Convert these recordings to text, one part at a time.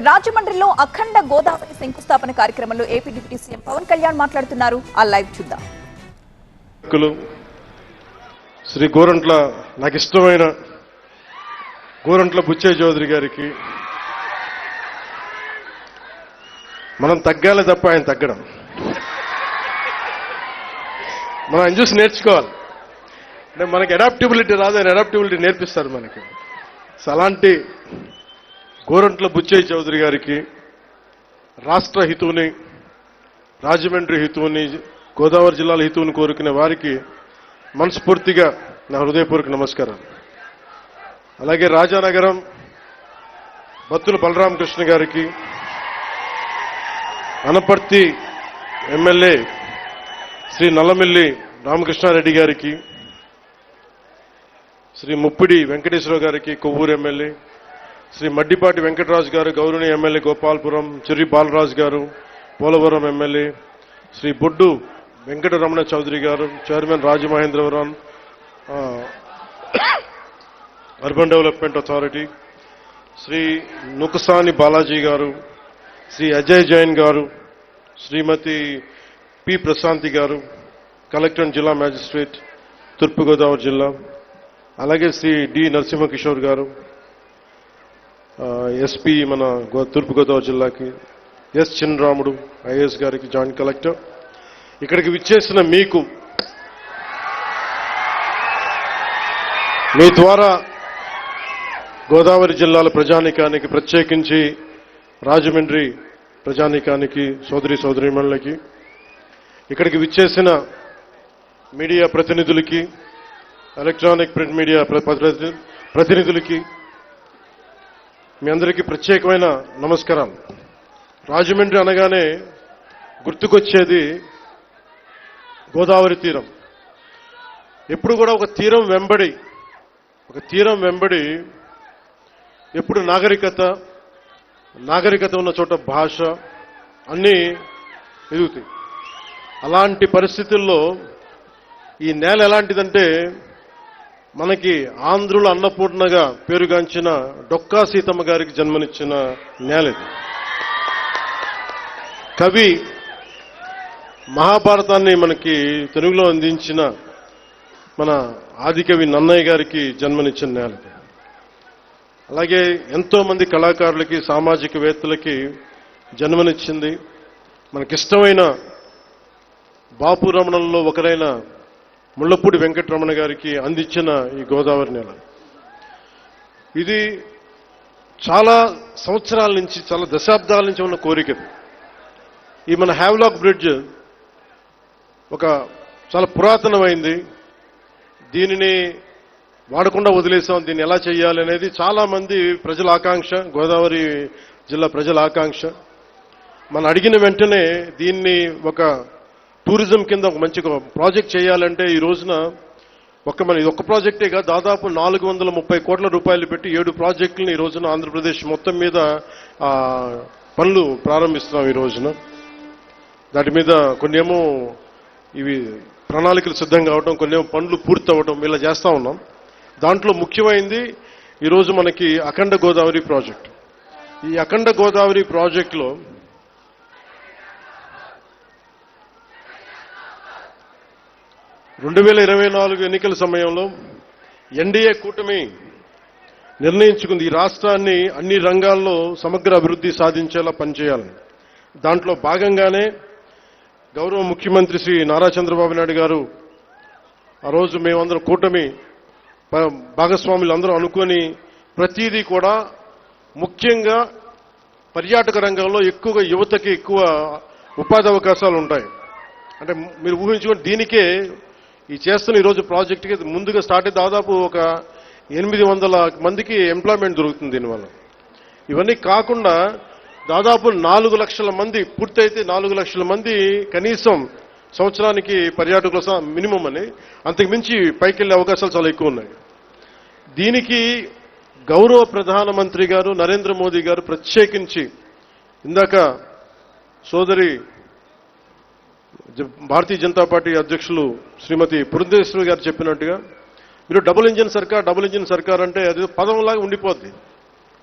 రాజమండ్రిలో అఖండ గోదావరి శంకుస్థాపన కార్యక్రమంలో AP deputy CM Pawan Kalyan మాట్లాడుతున్నారు. ఆ లైవ్ చూద్దాం. శ్రీ గోరంట్ల నాకు ఇష్టమైన గోరంట్ల బుచ్చయ్య చౌదరి గారికి మనం తగ్గాలి తప్ప ఆయన తగ్గడం. మనం ఆయన చూసి నేర్చుకోవాలి. అంటే మనకి అడాప్టిబిలిటీ రాదు ఆయన అడాప్టిబిలిటీ నేర్పిస్తారు మనకి. సో అలాంటి గోరంట్ల బుచ్చయ్య చౌదరి గారికి రాష్ట్ర హితువుని రాజమండ్రి హితువుని గోదావరి జిల్లాల హితువుని కోరుకునే వారికి మనస్ఫూర్తిగా నా హృదయపూర్వక నమస్కారం అలాగే రాజానగరం బత్తుల బలరామకృష్ణ గారికి అనపర్తి ఎమ్మెల్యే శ్రీ నల్లమిల్లి రామకృష్ణారెడ్డి గారికి శ్రీ ముప్పిడి వెంకటేశ్వరరావు గారికి కొవ్వూరు ఎమ్మెల్యే శ్రీ మడ్డిపాటి వెంకటరాజు గారు గౌరవనీయ ఎమ్మెల్యే గోపాల్పురం చిర్రి బాలరాజు గారు పోలవరం ఎమ్మెల్యే శ్రీ బొడ్డు వెంకటరమణ చౌదరి గారు chairman Rajamahendravaram urban development authority Shri Nukasani Balaji గారు శ్రీ అజయ్ జైన్ గారు శ్రీమతి పి ప్రశాంతి గారు కలెక్టర్ అండ్ జిల్లా మ్యాజిస్ట్రేట్ తూర్పుగోదావరి జిల్లా అలాగే శ్రీ డి నరసింహకిషోర్ గారు ఎస్పీ మన తూర్పుగోదావరి జిల్లాకి ఎస్ చిన్నరాముడు ఐఏఎస్ గారికి జాయింట్ కలెక్టర్. ఇక్కడికి విచ్చేసిన మీకు మీ ద్వారా గోదావరి జిల్లాల ప్రజానికానికి ప్రత్యేకించి రాజమండ్రి ప్రజానికానికి సోదరి సోదరిమణులకి ఇక్కడికి విచ్చేసిన మీడియా ప్రతినిధులకి ఎలక్ట్రానిక్ ప్రింట్ మీడియా ప్రతినిధులకి మీ అందరికీ ప్రత్యేకమైన నమస్కారం. రాజమండ్రి అనగానే గుర్తుకొచ్చేది గోదావరి తీరం. ఎప్పుడు కూడా ఒక తీరం వెంబడి ఒక తీరం వెంబడి ఎప్పుడు నాగరికత నాగరికత ఉన్న చోట భాష అన్నీ ఎదుగుతాయి. అలాంటి పరిస్థితుల్లో ఈ నేల ఎలాంటిదంటే మనకి ఆంధ్రుల అన్నపూర్ణగా పేరుగాంచిన డొక్కా సీతమ్మ గారికి జన్మనిచ్చిన నేల కవి మహాభారతాన్ని మనకి తెలుగులో అందించిన మన ఆదికవి నన్నయ్య గారికి జన్మనిచ్చిన నేల అలాగే ఎంతో మంది కళాకారులకి సామాజికవేత్తలకి జన్మనిచ్చింది. మనకిష్టమైన బాపు రమణంలో ఒకరైన ముళ్ళపూడి వెంకటరమణ గారికి అందించిన ఈ గోదావరి నేల. ఇది చాలా సంవత్సరాల నుంచి చాలా దశాబ్దాల నుంచి ఉన్న కోరిక ఈ మన హ్యావ్లాక్ బ్రిడ్జ్ ఒక చాలా పురాతనమైంది. దీనిని వాడకుండా వదిలేసాం. దీన్ని ఎలా చేయాలి అనేది చాలామంది ప్రజల ఆకాంక్ష గోదావరి జిల్లా ప్రజల ఆకాంక్ష. మనం అడిగిన వెంటనే దీన్ని ఒక టూరిజం కింద ఒక మంచి ప్రాజెక్ట్ చేయాలంటే ఈ రోజున ఒక మన ఇది ఒక ప్రాజెక్టేగా దాదాపు నాలుగు వందల ముప్పై కోట్ల రూపాయలు పెట్టి ఏడు ప్రాజెక్టులను ఈ రోజున ఆంధ్రప్రదేశ్ మొత్తం మీద పనులు ప్రారంభిస్తున్నాం ఈ రోజున. దాటి మీద కొన్ని ఏమో ఇవి ప్రణాళికలు సిద్ధం కావడం కొన్ని ఏమో పనులు పూర్తి అవ్వడం ఇలా చేస్తా ఉన్నాం. దాంట్లో ముఖ్యమైంది ఈరోజు మనకి అఖండ గోదావరి ప్రాజెక్ట్. ఈ అఖండ గోదావరి ప్రాజెక్టులో రెండు వేల ఇరవై నాలుగు ఎన్నికల సమయంలో ఎన్డీఏ కూటమి నిర్ణయించుకుంది. ఈ రాష్ట్రాన్ని అన్ని రంగాల్లో సమగ్ర అభివృద్ధి సాధించేలా పనిచేయాలని దాంట్లో భాగంగానే గౌరవ ముఖ్యమంత్రి శ్రీ నారా చంద్రబాబు నాయుడు గారు ఆ రోజు మేమందరం కూటమి భాగస్వాములు అందరూ అనుకొని ప్రతిదీ కూడా ముఖ్యంగా పర్యాటక రంగంలో ఎక్కువగా యువతకి ఎక్కువ ఉపాధి అవకాశాలు ఉంటాయి. అంటే మీరు ఊహించుకుని దీనికే ఈ చేస్తున్న ఈరోజు ప్రాజెక్ట్కి ముందుగా స్టార్ట్ అయ్యి దాదాపు ఒక ఎనిమిది వందల మందికి ఎంప్లాయ్మెంట్ దొరుకుతుంది దీనివల్ల. ఇవన్నీ కాకుండా దాదాపు నాలుగు లక్షల మంది పూర్తయితే నాలుగు లక్షల మంది కనీసం సంవత్సరానికి పర్యాటకుల మినిమం అని. అంతకుమించి పైకి వెళ్ళే అవకాశాలు చాలా ఎక్కువ ఉన్నాయి. దీనికి గౌరవ ప్రధానమంత్రి గారు నరేంద్ర మోదీ గారు ప్రత్యేకించి ఇందాక సోదరి భారతీయ జనతా పార్టీ అధ్యక్షులు శ్రీమతి పురంధేశ్వరి గారు చెప్పినట్టుగా మీరు డబుల్ ఇంజిన్ సర్కార్ డబుల్ ఇంజిన్ సర్కార్ అంటే అది పదంలాగా ఉండిపోద్ది.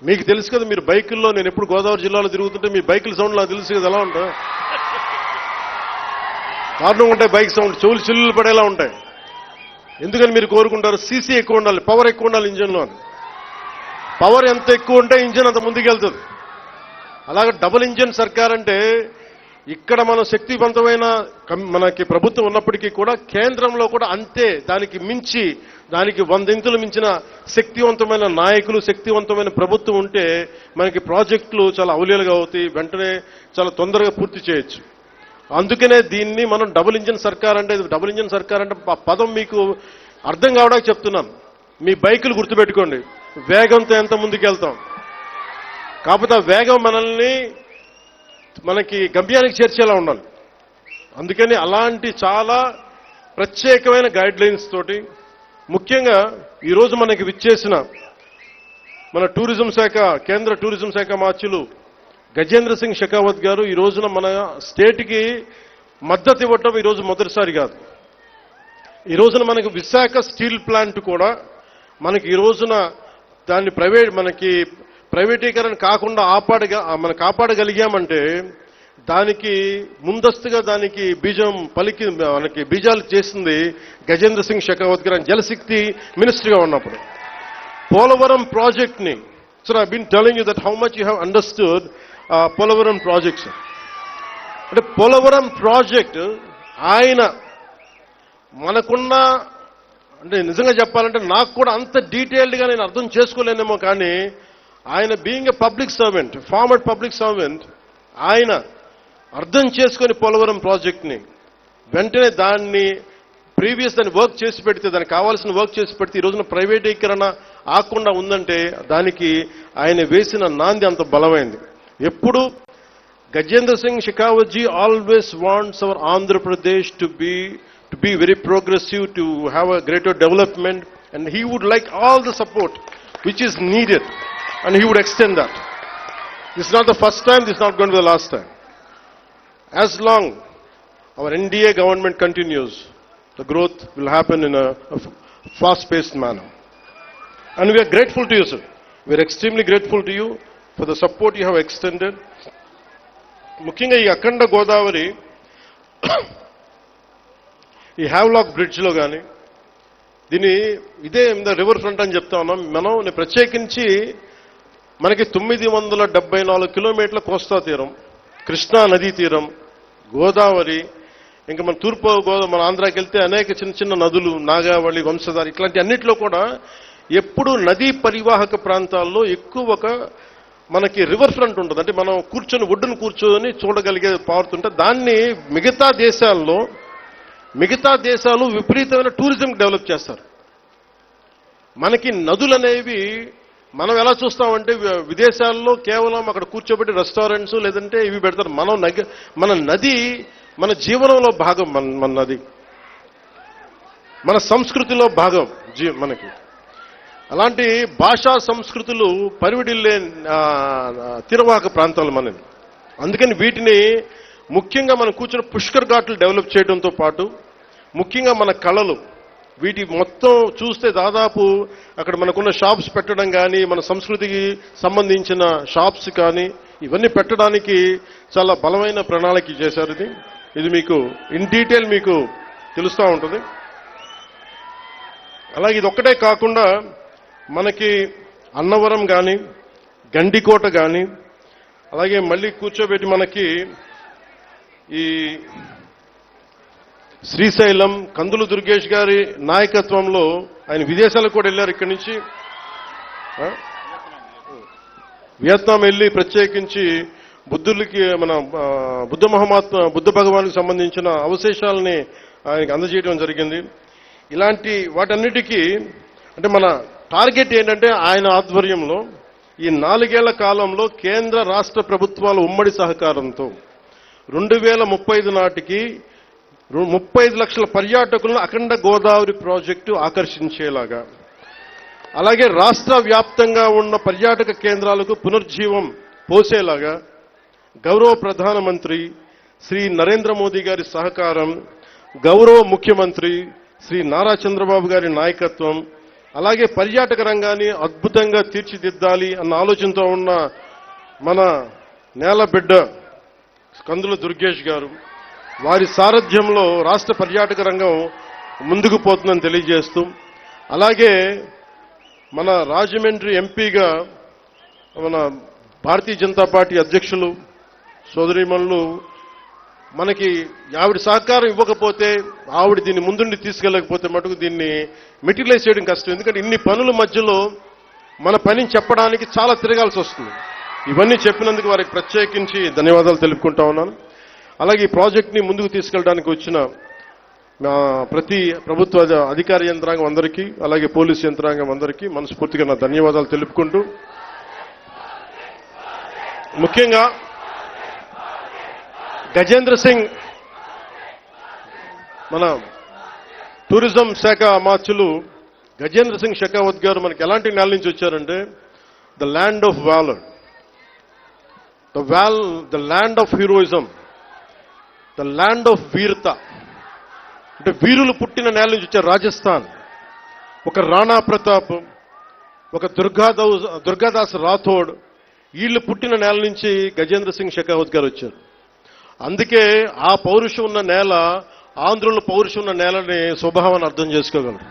మీకు తెలుసు కదా మీరు బైకుల్లో నేను ఎప్పుడు గోదావరి జిల్లాలో తిరుగుతుంటే మీ బైకుల సౌండ్ నాకు తెలుసు కదా ఎలా ఉంటా కారణం ఉంటాయి బైక్ సౌండ్ చెవులు చిల్లులు పడేలా ఉంటాయి. ఎందుకని మీరు కోరుకుంటారు? సీసీ ఎక్కువ ఉండాలి పవర్ ఎక్కువ ఉండాలి ఇంజన్లో అని. పవర్ ఎంత ఎక్కువ ఉంటే ఇంజన్ అంత ముందుకెళ్తుంది. అలాగే డబుల్ ఇంజన్ సర్కార్ అంటే ఇక్కడ మనం శక్తివంతమైన కం- మనకి ప్రభుత్వం ఉన్నప్పటికీ కూడా కేంద్రంలో కూడా అంతే దానికి మించి దానికి వందింతులు మించిన శక్తివంతమైన నాయకులు శక్తివంతమైన ప్రభుత్వం ఉంటే మనకి ప్రాజెక్టులు చాలా అవలీలుగా అవుతాయి వెంటనే చాలా తొందరగా పూర్తి చేయొచ్చు. అందుకనే దీన్ని మనం డబుల్ ఇంజిన్ సర్కార్ అంటే డబుల్ ఇంజిన్ సర్కార్ అంటే ఆ పదం మీకు అర్థం కావడానికి చెప్తున్నాం. మీ బైకులు గుర్తుపెట్టుకోండి. వేగంతో ఎంత ముందుకెళ్తాం. కాకపోతే వేగం మనల్ని మనకి గమ్యానికి చేర్చేలా ఉండాలి. అందుకని అలాంటి చాలా ప్రత్యేకమైన గైడ్ లైన్స్ తోటి ముఖ్యంగా ఈరోజు మనకి విచ్చేసిన మన టూరిజం శాఖ కేంద్ర టూరిజం శాఖ మార్చులు గజేంద్ర సింగ్ షెకావత్ గారు ఈ రోజున మన స్టేట్కి మద్దతు ఇవ్వటం ఈ రోజు మొదటిసారి కాదు. ఈ రోజున మనకి విశాఖ స్టీల్ ప్లాంట్ కూడా మనకి ఈ రోజున దాన్ని ప్రైవేట్ మనకి ప్రైవేటీకరణ కాకుండా ఆపాడగా మనం కాపాడగలిగామంటే దానికి ముందస్తుగా దానికి బీజం పలికి మనకి బీజాలు చేసింది గజేంద్ర సింగ్ షెకావత్ గారు జలశక్తి మినిస్టర్గా ఉన్నప్పుడు. పోలవరం ప్రాజెక్ట్ని so sir I been telling you that how much you have understood Polavaram projects అంటే పోలవరం ప్రాజెక్ట్ ఆయన మనకున్న అంటే నిజంగా చెప్పాలంటే నాకు కూడా అంత డీటెయిల్డ్గా నేను అర్థం చేసుకోలేనేమో కానీ ఆయన being a public servant former public servant ఆయన అర్థం చేసుకొని పోలవరం ప్రాజెక్ట్ని వెంటనే దాన్ని ప్రీవియస్ దాన్ని వర్క్ చేసి పెడితే దానికి కావాల్సిన వర్క్ చేసి పెడితే ఈ రోజున ప్రైవేటీకరణ ఆకుండా ఉందంటే దానికి ఆయన వేసిన నాంది అంత బలమైంది. ఎప్పుడు Gajendra Singh Shekhawat always wants our Andhra Pradesh to be to be very progressive to have a greater development and he would like all the support which is needed and he would extend that. This is not the first time, this is not going to be the last time. as long our NDA government continues, the growth will happen in a, a fast-paced manner. And we are grateful to you, sir. We are extremely grateful to you for the support you have extended. ముఖ్యంగా ఈ అఖండ గోదావరి ఈ Havelock బ్రిడ్జ్లో కానీ దీని ఇదే river front అని చెప్తా ఉన్నాం మనం నేను ప్రత్యేకించి మనకి తొమ్మిది వందల డెబ్బై నాలుగు కిలోమీటర్ల కోస్తా తీరం కృష్ణా నదీ తీరం గోదావరి ఇంకా మన తూర్పు గోదా మన ఆంధ్రాకి వెళ్తే అనేక చిన్న చిన్న నదులు నాగావళి వంశధార ఇట్లాంటి అన్నిట్లో కూడా ఎప్పుడు నదీ పరివాహక ప్రాంతాల్లో ఎక్కువ ఒక మనకి రివర్ ఫ్రంట్ ఉంటుంది. అంటే మనం కూర్చొని ఒడ్డును కూర్చొని చూడగలిగే పారుతుంటే దాన్ని మిగతా దేశాల్లో మిగతా దేశాలు విపరీతమైన టూరిజం డెవలప్ చేస్తారు. మనకి నదులు అనేవి మనం ఎలా చూస్తామంటే విదేశాల్లో కేవలం అక్కడ కూర్చోబెట్టి రెస్టారెంట్స్ లేదంటే ఇవి పెడతారు. మనం నగ మన నది మన జీవనంలో భాగం మన మన నది. మన సంస్కృతిలో భాగం జీ మనకి. అలాంటి భాషా సంస్కృతులు పరివిడిల్లే ఆ, ప్రాంతాలు మనది అందుకని వీటిని ముఖ్యంగా మనం కూర్చున్న పుష్కర్ ఘాట్లు డెవలప్ చేయడంతో పాటు ముఖ్యంగా మన కళలు వీటి మొత్తం చూస్తే దాదాపు అక్కడ మనకున్న షాప్స్ పెట్టడం కానీ మన సంస్కృతికి సంబంధించిన షాప్స్ కానీ ఇవన్నీ పెట్టడానికి చాలా బలమైన ప్రణాళిక చేశారు ఇది. ఇది మీకు ఇన్ డీటెయిల్ మీకు తెలుస్తూ ఉంటుంది. అలాగే ఇది ఒక్కటే కాకుండా మనకి అన్నవరం కానీ గండికోట కానీ అలాగే మళ్ళీ కూర్చోబెట్టి మనకి ఈ శ్రీశైలం కందులు దుర్గేష్ గారి నాయకత్వంలో ఆయన విదేశాలకు కూడా వెళ్ళారు ఇక్కడి నుంచి. వియత్నాం వెళ్ళి ప్రత్యేకించి బుద్ధులకి మన బుద్ధ మహమాత్మ బుద్ధ భగవానికి సంబంధించిన అవశేషాలని ఆయనకి అందజేయడం జరిగింది. ఇలాంటి వాటన్నిటికీ అంటే మన టార్గెట్ ఏంటంటే ఆయన ఆధ్వర్యంలో ఈ నాలుగేళ్ళ కాలంలో కేంద్ర రాష్ట్ర ప్రభుత్వాల ఉమ్మడి సహకారంతో రెండు వేల ముప్పై ఐదు నాటికి ముప్పై లక్షల పర్యాటకులను అఖండ గోదావరి ప్రాజెక్టు ఆకర్షించేలాగా. అలాగే రాష్ట్ర వ్యాప్తంగా ఉన్న పర్యాటక కేంద్రాలకు పునర్జీవం పోసేలాగా గౌరవ ప్రధానమంత్రి శ్రీ నరేంద్ర మోదీ గారి సహకారం గౌరవ ముఖ్యమంత్రి శ్రీ నారా చంద్రబాబు గారి నాయకత్వం అలాగే పర్యాటక రంగాన్ని అద్భుతంగా తీర్చిదిద్దాలి అన్న ఆలోచనతో ఉన్న మన నేల బిడ్డ కందుల దుర్గేష్ గారు వారి సారథ్యంలో రాష్ట్ర పర్యాటక రంగం ముందుకు పోతుందని తెలియజేస్తూ అలాగే మన రాజమండ్రి ఎంపీగా మన భారతీయ జనతా పార్టీ అధ్యక్షులు సోదరిమణులు మనకి ఆవిడ సహకారం ఇవ్వకపోతే ఆవిడ దీన్ని ముందుండి తీసుకెళ్ళకపోతే మటుకు దీన్ని మెటీరియలైజ్ చేయడం కష్టం. ఎందుకంటే ఇన్ని పనుల మధ్యలో మన పనిని చెప్పడానికి చాలా తిరగాల్సి వస్తుంది. ఇవన్నీ చెప్పినందుకు వారికి ప్రత్యేకించి ధన్యవాదాలు తెలుపుకుంటా ఉన్నాను. అలాగే ఈ ప్రాజెక్ట్ని ముందుకు తీసుకెళ్ళడానికి వచ్చిన ప్రతి ప్రభుత్వ అధికార యంత్రాంగం అందరికీ అలాగే పోలీసు యంత్రాంగం అందరికీ మనస్ఫూర్తిగా నా ధన్యవాదాలు తెలుపుకుంటూ ముఖ్యంగా గజేంద్ర సింగ్ మన టూరిజం శాఖ అమాత్యులు గజేంద్ర సింగ్ షెకావత్ గారు మనకి ఎలాంటి నెల నుంచి వచ్చారంటే the land of valour the wall the land of heroism. The land of వీరత అంటే వీరులు పుట్టిన నేల నుంచి వచ్చే రాజస్థాన్. ఒక రాణా ప్రతాప్ ఒక దుర్గాదౌ దుర్గాదాస్ రాథోడ్ వీళ్ళు పుట్టిన నేల నుంచి గజేంద్ర సింగ్ షెకావత్ గారు వచ్చారు. అందుకే ఆ పౌరుషం ఉన్న నేల ఆంధ్రుల పౌరుషం ఉన్న నేలని స్వభావాన్ని అర్థం చేసుకోగలరు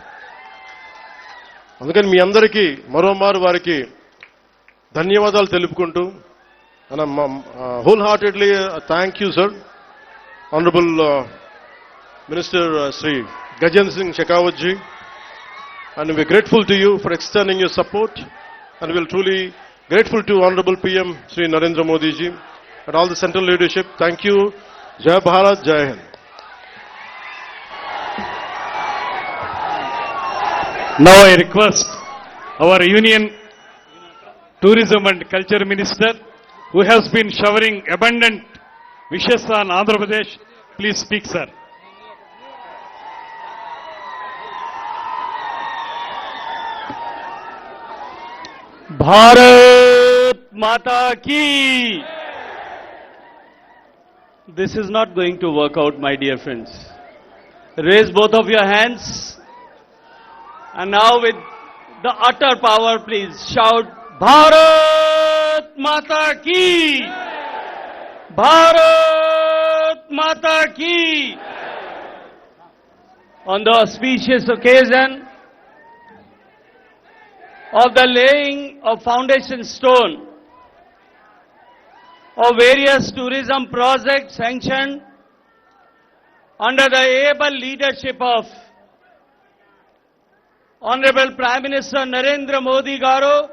అందుకని మీ అందరికీ మరోమారు వారికి ధన్యవాదాలు తెలుపుకుంటూ wholeheartedly thank you Honorable uh, Minister uh, Sri Gajan Singh and we're grateful to you for extending your support, and we're truly grateful to Honorable PM Sri Narendra Modi ji and all the central leadership. Thank you. Jai Bharat, Jai Hind. Now I request our Union Tourism and Culture Minister, who has been showering abundant Wishes on Andhra Pradesh. Please speak, sir. Bharat Mata Ki! This is not going to work out, my dear friends. Raise both of your hands. And now with the utter power, please shout, Bharat Mata Ki! Bharat Mata Ki! On the auspicious occasion of the laying of foundation stone of various tourism projects sanctioned under the able leadership of Honorable Prime Minister Narendra Modi Garu